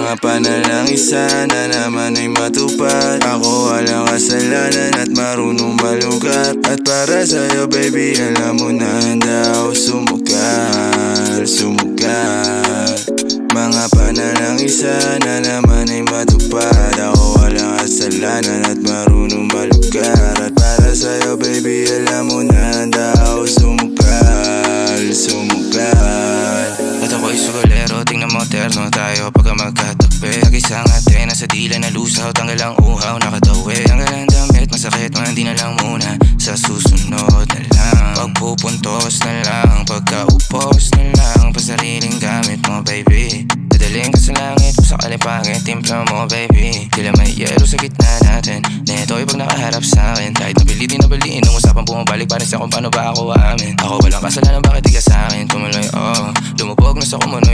Panalangin sana naman ay matupad. Ako walang kasalanan at marunong malugat. At para sa'yo baby alam mo na handa ako sumugal Sumugal. Mga panalangin sana naman ay matupad. Ako walang kasalanan at marunong malugar terno tayo pagka magkatabi. Nag-isang ate, nasa dila na lusaw, tanggal ang uhaw, nakatawi. Tanggal ang damit, masakit, mga hindi na lang muna. Sa susunod na lang Pagpupuntos na lang, pagkaupos na lang. Pasariling gamit mo baby. Dadaling ka sa langit, kung sakali Timpla mo baby, tila may yelo sa gitna natin? Neto'y pag nakaharap sa akin. Kahit napilitin na baliin, nung usapang bumabalik Pa rin sa kung paano ba ako aamin Ako walang kasalanan, bakit di ka sa akin? Tumuloy, oh, lumubog na sa kumunoy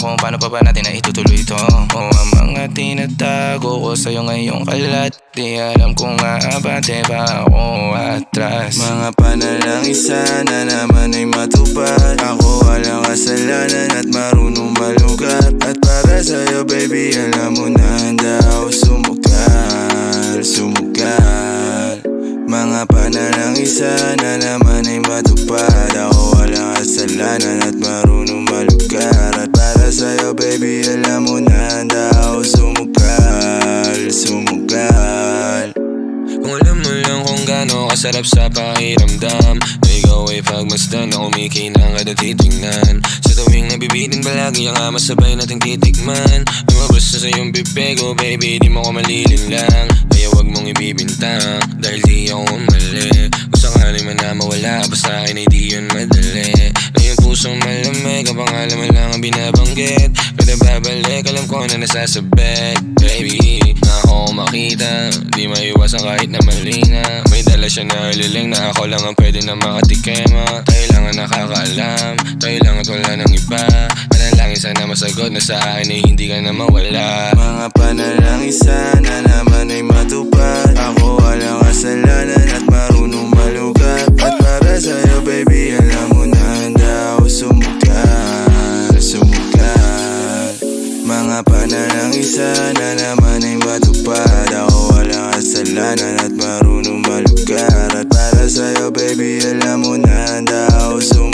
Kung paano pa ba natin na itutuloy to Oh, ang mga tinatago ko sa'yo ngayong kalat Di alam kung aabante ba ako atras. Mga panalangin sana naman ay matupad. Ako walang kasalanan at marunong malugat. At para sa'yo baby alam mo na handa ako sumugal Sumugal. Mga panalangin sana naman ay matupad. Ako walang kasalanan at marunong kung gaano kasarap sa pakiramdam. Na ikaw ay pagmasdan na kumikinang at titignan. Sa tuwing nabibitin palagi ang ama sabay nating titikman. Lumabas na sa iyong bibig oh baby di mo ko malilin lang. Kaya wag mong ibibintang dahil di ako mali. Kung sakali man na mawala pa sa akin ay di yun madali. Na yung pusong malamig ang pangalan lang ang binabanggit. Pero babalik alam ko na nasasabit. Baby, na ako makita. Di maiwasan kahit na mali na May dala siya na liling na ako lang ang pwede na makatikema Tayo lang ang nakakaalam. Tayo lang at wala ng iba. Panalangin sana masagot na sa akin ay hindi ka na mawala. Mga panalangin sana naman ay matupad Mga panalangin sana naman ay matupad. Ako walang kasalanan at marunong malugar At para sa'yo baby alam mo na handa ako Sumugal